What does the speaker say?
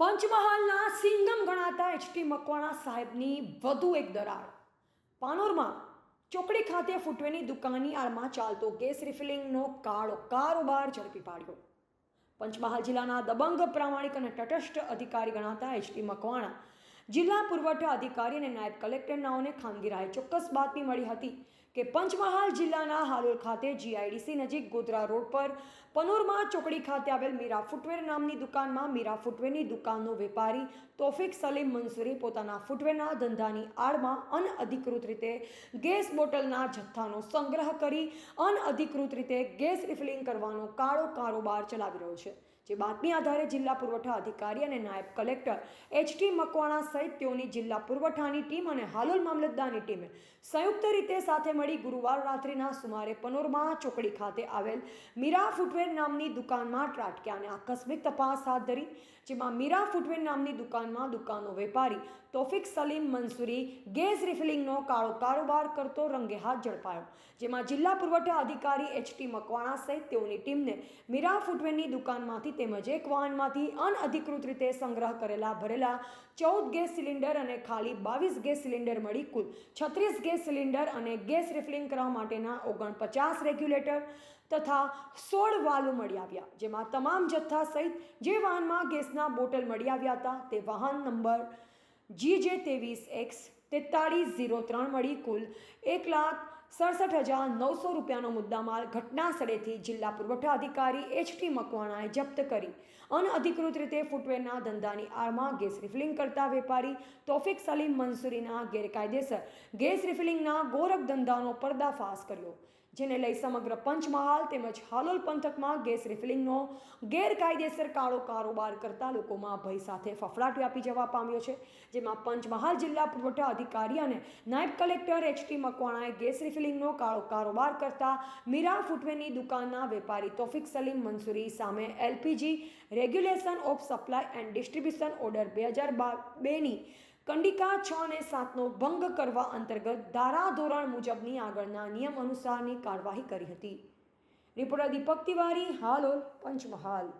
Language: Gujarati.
પંચમહાલના સિંગમ ગણાતા એચટી મકવાણા સાહેબની વધુ એક દરાર. પાનોરમાં ચોકડી ખાતે ફૂટવેની દુકાનની આડમાં ચાલતો ગેસ રિફિલિંગનો કાળો કારોબાર ઝડપી પાડ્યો. પંચમહાલ જિલ્લાના દબંગ પ્રામાણિક અને તટસ્થ અધિકારી ગણાતા એચટી મકવાણા જિલ્લા પુરવઠા અધિકારી અને નાયબ કલેક્ટર નાઓને ખાનગી રાહે ચોક્કસ બાતમી મળી હતી કે પંચમહાલ જિલ્લાના હાલોલ ખાતે જીઆઈડીસી નજીક ગોધરા રોડ પર પનોરમાં ચોકડી ખાતે આવેલ મીરા ફૂટવેર નામની દુકાનમાં મીરા ફૂટવેરની દુકાનનો વેપારી તોફિક સલીમ મંસૂરી પોતાના ફૂટવેરના ધંધાની આડમાં અનઅધિકૃત રીતે ગેસ બોટલના જથ્થાનો સંગ્રહ કરી અનઅધિકૃત રીતે ગેસ રિફિલિંગ કરવાનો કાળો કારોબાર ચલાવી રહ્યો છે. જે બાતમી આધારે જિલ્લા પુરવઠા અધિકારી અને નાયબ કલેક્ટર એચટી મકવાણા સહિત તેઓની જિલ્લા પુરવઠાની ટીમ અને હાલોલ મામલતદારની ટીમે સંયુક્ત રીતે સાથે મળી ગુરુવાર રાત્રિના સુમારે પનોરમાં ચોકડી ખાતે આવેલ મીરા ફૂટવેર નામની દુકાનમાં ત્રાટક્યા અને આકસ્મિક તપાસ હાથ ધરી, જેમાં મીરા ફૂટવેર નામની દુકાનમાં દુકાનનો વેપારી તોફિક સલીમ મંસૂરી ગેસ રિફિલિંગનો કાળો કારોબાર કરતો રંગે હાથ ઝડપાયો, જેમાં જિલ્લા પુરવઠા અધિકારી એચટી મકવાણા સહિત તેઓની ટીમને મીરા ફૂટવેરની દુકાનમાંથી તેમજ એક વાહનમાંથી અનઅધિકૃત રીતે સંગ્રહ કરેલા ભરેલા ચૌદ ગેસ સિલિન્ડર અને ખાલી બાવીસ ગેસ સિલિન્ડર મળી કુલ છત્રીસ ગેસ સિલિન્ડર અને ગેસ રિફિલિંગ કરવા માટેના ઓગણપચાસ રેગ્યુલેટર તથા સોળ વાલ્વ મળી આવ્યા, જેમાં તમામ જથ્થા સહિત જે વાહનમાં ગેસના બોટલ મળી આવ્યા હતા તે વાહન નંબર જી જે ત્રેવીસ એક્સ તેતાળીસ ઝીરો ત્રણ મળી કુલ એક લાખ સડસઠ હજાર નવસો રૂપિયાનો મુદ્દામાલ ઘટના સ્થળેથી જિલ્લા પુરવઠા અધિકારી એચટી મકવાણાએ જપ્ત કરી. અનઅધિકૃત રીતે ફૂટવેરના ધંધાની આડમાં ગેસ રિફિલિંગ કરતા વેપારી તોફિક સલીમ મંસૂરીના ગેરકાયદેસર ગેસ રિફિલિંગના ગોરખ ધંધાનો પર્દાફાશ કર્યો, જેને લઈ સમગ્ર પંચમહાલ તેમજ હાલોલ પંથકમાં ગેસ રિફિલિંગનો ગેરકાયદેસર કાળો કારોબાર કરતા લોકોમાં ભય સાથે ફફડાટ વ્યાપી જવા પામ્યો છે, જેમાં પંચમહાલ જિલ્લા પુરવઠા અધિકારી અને નાયબ કલેક્ટર એચટી મકવાણાએ ગેસ રિફિલિંગનો કાળો કારોબાર કરતા મીરા ફૂટવેરની દુકાનના વેપારી તોફિક સલીમ મંસૂરી સામે LPG regulation of supply and distribution order બે હજાર બેની કંડિકા છ અને સાતનો ભંગ કરવા અંતર્ગત ધારાધોરણ મુજબની આગળના નિયમ અનુસારની કાર્યવાહી કરી હતી. રિપોર્ટર દીપક તિવારી, હાલોલ, પંચમહાલ.